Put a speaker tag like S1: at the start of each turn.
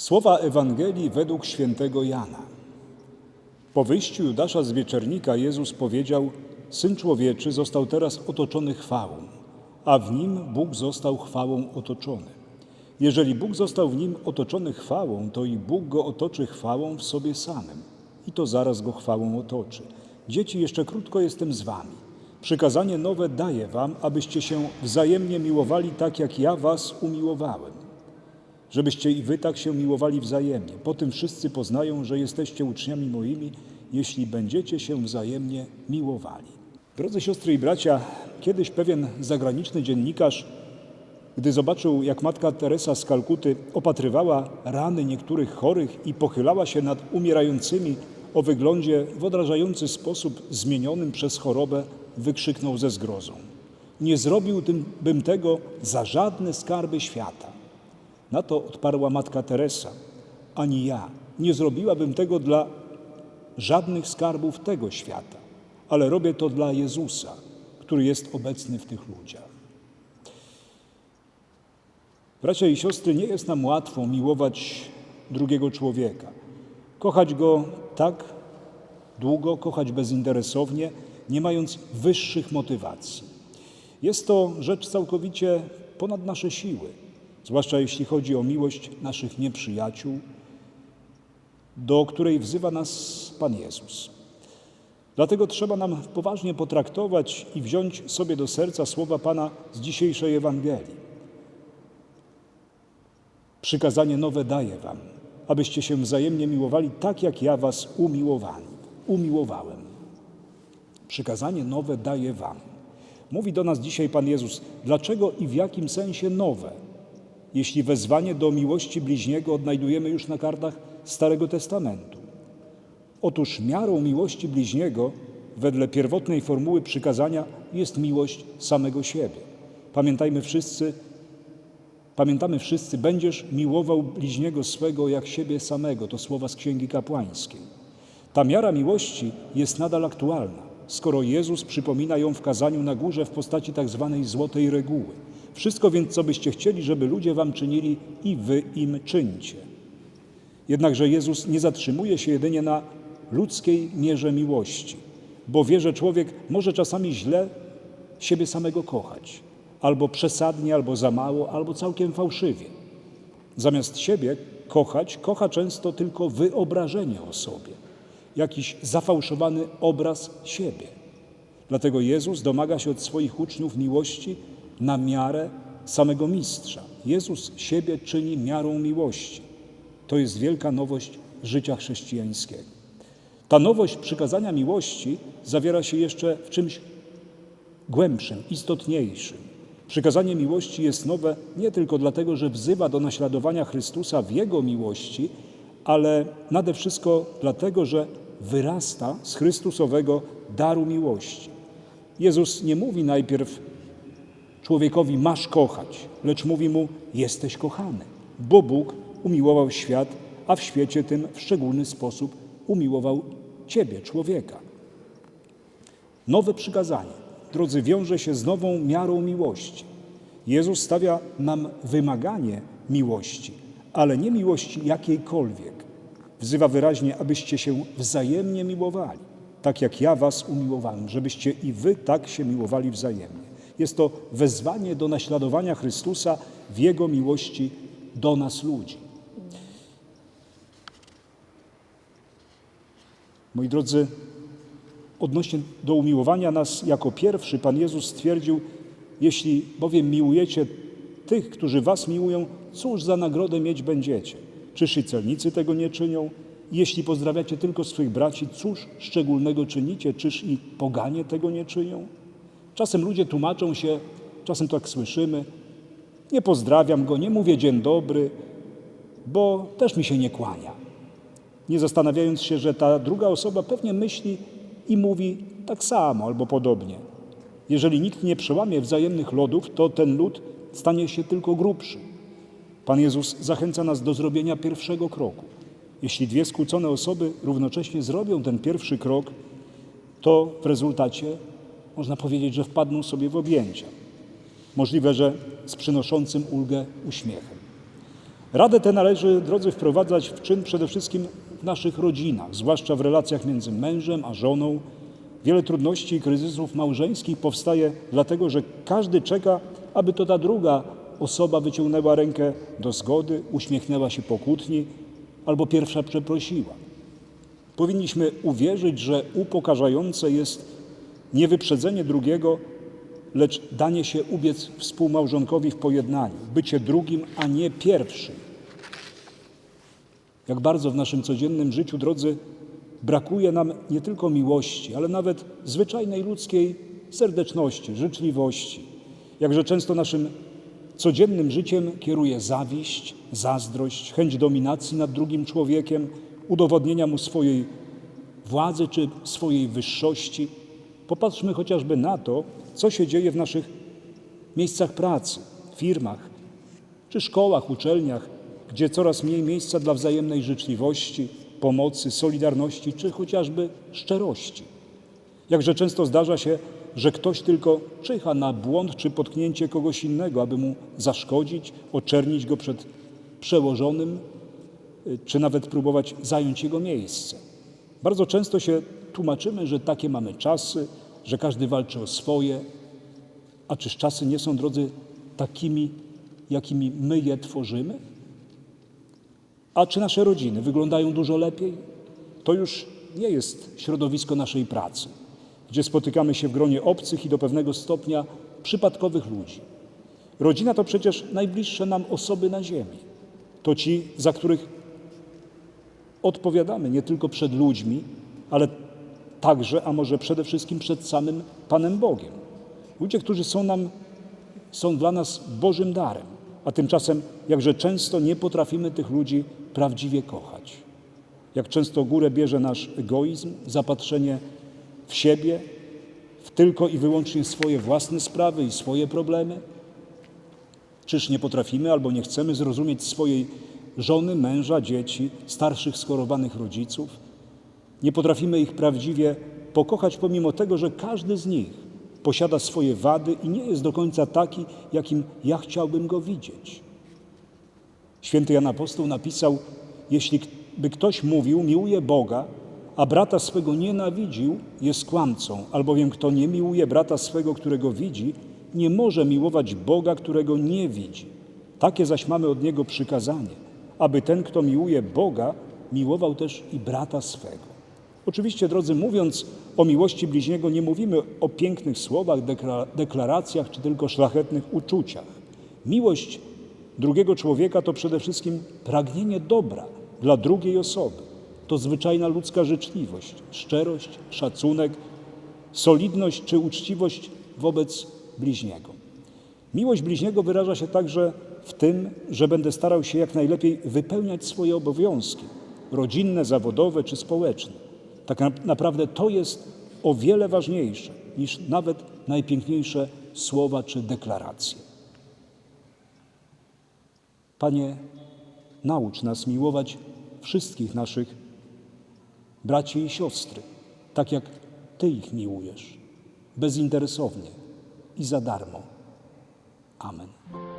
S1: Słowa Ewangelii według świętego Jana. Po wyjściu Judasza z wieczernika Jezus powiedział: Syn człowieczy został teraz otoczony chwałą, a w nim Bóg został chwałą otoczony. Jeżeli Bóg został w nim otoczony chwałą, to i Bóg go otoczy chwałą w sobie samym, i to zaraz go chwałą otoczy. Dzieci, jeszcze krótko jestem z wami. Przykazanie nowe daję wam, abyście się wzajemnie miłowali tak, jak ja was umiłowałem żebyście i wy tak się miłowali wzajemnie. Po tym wszyscy poznają, że jesteście uczniami moimi, jeśli będziecie się wzajemnie miłowali. Drodzy siostry i bracia, kiedyś pewien zagraniczny dziennikarz, gdy zobaczył, jak matka Teresa z Kalkuty opatrywała rany niektórych chorych i pochylała się nad umierającymi o wyglądzie w odrażający sposób zmienionym przez chorobę, wykrzyknął ze zgrozą. Nie zrobił tym, bym tego za żadne skarby świata. Na to odparła matka Teresa: Ani ja nie zrobiłabym tego dla żadnych skarbów tego świata, ale robię to dla Jezusa, który jest obecny w tych ludziach. Bracia i siostry, nie jest nam łatwo miłować drugiego człowieka, kochać go tak długo, kochać bezinteresownie, nie mając wyższych motywacji. Jest to rzecz całkowicie ponad nasze siły zwłaszcza jeśli chodzi o miłość naszych nieprzyjaciół, do której wzywa nas Pan Jezus. Dlatego trzeba nam poważnie potraktować i wziąć sobie do serca słowa Pana z dzisiejszej Ewangelii. Przykazanie nowe daję Wam, abyście się wzajemnie miłowali tak, jak ja Was umiłowałem. Przykazanie nowe daję Wam. Mówi do nas dzisiaj Pan Jezus, dlaczego i w jakim sensie nowe? Jeśli wezwanie do miłości bliźniego odnajdujemy już na kartach Starego Testamentu. Otóż miarą miłości bliźniego, wedle pierwotnej formuły przykazania, jest miłość samego siebie. Pamiętajmy wszyscy, pamiętamy wszyscy, będziesz miłował bliźniego swego jak siebie samego. To słowa z Księgi Kapłańskiej. Ta miara miłości jest nadal aktualna, skoro Jezus przypomina ją w kazaniu na górze w postaci tak zwanej złotej reguły. Wszystko więc, co byście chcieli, żeby ludzie wam czynili, i wy im czyńcie. Jednakże Jezus nie zatrzymuje się jedynie na ludzkiej mierze miłości, bo wie, że człowiek może czasami źle siebie samego kochać, albo przesadnie, albo za mało, albo całkiem fałszywie. Zamiast siebie kochać, kocha często tylko wyobrażenie o sobie, jakiś zafałszowany obraz siebie. Dlatego Jezus domaga się od swoich uczniów miłości na miarę samego mistrza. Jezus siebie czyni miarą miłości. To jest wielka nowość życia chrześcijańskiego. Ta nowość przykazania miłości zawiera się jeszcze w czymś głębszym, istotniejszym. Przykazanie miłości jest nowe nie tylko dlatego, że wzywa do naśladowania Chrystusa w Jego miłości, ale nade wszystko dlatego, że wyrasta z Chrystusowego daru miłości. Jezus nie mówi najpierw człowiekowi masz kochać, lecz mówi mu jesteś kochany, bo Bóg umiłował świat, a w świecie tym w szczególny sposób umiłował Ciebie, człowieka. Nowe przykazanie, drodzy, wiąże się z nową miarą miłości. Jezus stawia nam wymaganie miłości, ale nie miłości jakiejkolwiek. Wzywa wyraźnie, abyście się wzajemnie miłowali, tak jak ja was umiłowałem, żebyście i wy tak się miłowali wzajemnie. Jest to wezwanie do naśladowania Chrystusa w Jego miłości do nas ludzi. Moi drodzy, odnośnie do umiłowania nas jako pierwszy, Pan Jezus stwierdził, jeśli bowiem miłujecie tych, którzy was miłują, cóż za nagrodę mieć będziecie? Czyż i celnicy tego nie czynią? Jeśli pozdrawiacie tylko swych braci, cóż szczególnego czynicie? Czyż i poganie tego nie czynią? Czasem ludzie tłumaczą się, czasem tak słyszymy, nie pozdrawiam go, nie mówię dzień dobry, bo też mi się nie kłania. Nie zastanawiając się, że ta druga osoba pewnie myśli i mówi tak samo albo podobnie. Jeżeli nikt nie przełamie wzajemnych lodów, to ten lód stanie się tylko grubszy. Pan Jezus zachęca nas do zrobienia pierwszego kroku. Jeśli dwie skłócone osoby równocześnie zrobią ten pierwszy krok, to w rezultacie można powiedzieć, że wpadną sobie w objęcia. Możliwe, że z przynoszącym ulgę uśmiechem. Radę tę należy, drodzy, wprowadzać w czyn przede wszystkim w naszych rodzinach, zwłaszcza w relacjach między mężem a żoną. Wiele trudności i kryzysów małżeńskich powstaje dlatego, że każdy czeka, aby to ta druga osoba wyciągnęła rękę do zgody, uśmiechnęła się po kłótni albo pierwsza przeprosiła. Powinniśmy uwierzyć, że upokarzające jest nie wyprzedzenie drugiego, lecz danie się ubiec współmałżonkowi w pojednaniu, bycie drugim, a nie pierwszym. Jak bardzo w naszym codziennym życiu, drodzy, brakuje nam nie tylko miłości, ale nawet zwyczajnej ludzkiej serdeczności, życzliwości. Jakże często naszym codziennym życiem kieruje zawiść, zazdrość, chęć dominacji nad drugim człowiekiem, udowodnienia mu swojej władzy czy swojej wyższości. Popatrzmy chociażby na to, co się dzieje w naszych miejscach pracy, firmach czy szkołach, uczelniach, gdzie coraz mniej miejsca dla wzajemnej życzliwości, pomocy, solidarności czy chociażby szczerości. Jakże często zdarza się, że ktoś tylko czyha na błąd czy potknięcie kogoś innego, aby mu zaszkodzić, oczernić go przed przełożonym, y, czy nawet próbować zająć jego miejsce. Bardzo często się tłumaczymy, że takie mamy czasy, że każdy walczy o swoje, a czyż czasy nie są, drodzy, takimi, jakimi my je tworzymy? A czy nasze rodziny wyglądają dużo lepiej? To już nie jest środowisko naszej pracy, gdzie spotykamy się w gronie obcych i do pewnego stopnia przypadkowych ludzi. Rodzina to przecież najbliższe nam osoby na ziemi. To ci, za których odpowiadamy nie tylko przed ludźmi, ale także, a może przede wszystkim przed samym Panem Bogiem. Ludzie, którzy są nam, są dla nas Bożym darem, a tymczasem jakże często nie potrafimy tych ludzi prawdziwie kochać. Jak często górę bierze nasz egoizm, zapatrzenie w siebie, w tylko i wyłącznie swoje własne sprawy i swoje problemy. Czyż nie potrafimy albo nie chcemy zrozumieć swojej żony, męża, dzieci, starszych schorowanych rodziców? Nie potrafimy ich prawdziwie pokochać, pomimo tego, że każdy z nich posiada swoje wady i nie jest do końca taki, jakim ja chciałbym go widzieć. Święty Jan Apostoł napisał: Jeśli by ktoś mówił, miłuje Boga, a brata swego nienawidził, jest kłamcą, albowiem kto nie miłuje brata swego, którego widzi, nie może miłować Boga, którego nie widzi. Takie zaś mamy od niego przykazanie, aby ten, kto miłuje Boga, miłował też i brata swego. Oczywiście, drodzy, mówiąc o miłości bliźniego, nie mówimy o pięknych słowach, deklaracjach czy tylko szlachetnych uczuciach. Miłość drugiego człowieka to przede wszystkim pragnienie dobra dla drugiej osoby. To zwyczajna ludzka życzliwość, szczerość, szacunek, solidność czy uczciwość wobec bliźniego. Miłość bliźniego wyraża się także w tym, że będę starał się jak najlepiej wypełniać swoje obowiązki rodzinne, zawodowe czy społeczne. Tak naprawdę to jest o wiele ważniejsze niż nawet najpiękniejsze słowa czy deklaracje. Panie, naucz nas miłować wszystkich naszych braci i siostry, tak jak Ty ich miłujesz, bezinteresownie i za darmo. Amen.